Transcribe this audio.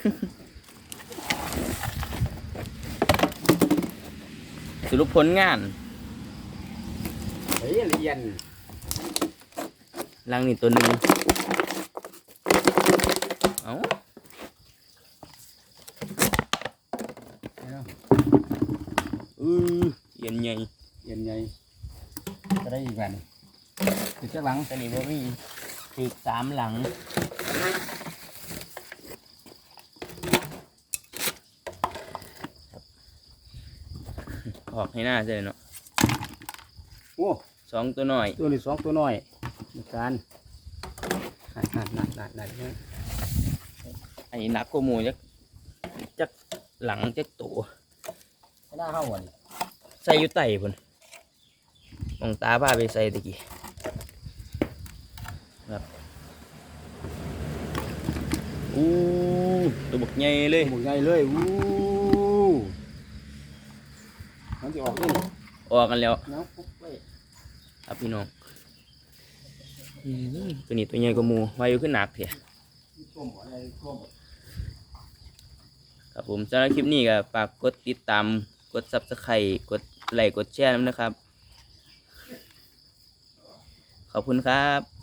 สรุปผลงานเฮ้ยเรียนลังนี่ตัวหนึ่งเอาอือเย็นใหญ่เรียนไงจะได้อีกวันถึงจะหลังตอนนี้บ่มีถึกสามหลัง ออกให้หน้าใช่เนาะโอ้สองตัวหน่อย ตัวนี้สองตัวน้อยในการนั่นนั่นนั่นนั่นนั่นนั่นอันนี้หนักกว่าหมูจักจักหลังจักตัวหน้าเข้าวันใส่อยู่ไต่พุ่นมองตาพาไปใส่ตะกี้ครับอู้ตัวบักใหญ่เลย หมุนใหญ่เลยวู้ มันจะออกนี่ออกกันแล้วเนาะปุ๊บเว้ยครับพี่น้องอืมตัวนี้ตัวใหญ่กว่าหมูไว้อยู่ขึ้นหนักเถอะต้มอะไรต้มครับผมสำหรับคลิปนี้ก็ฝากกดติดตามกดซับสไครต์กดไลค์กดแชร์นะครับ ขอบคุณครับ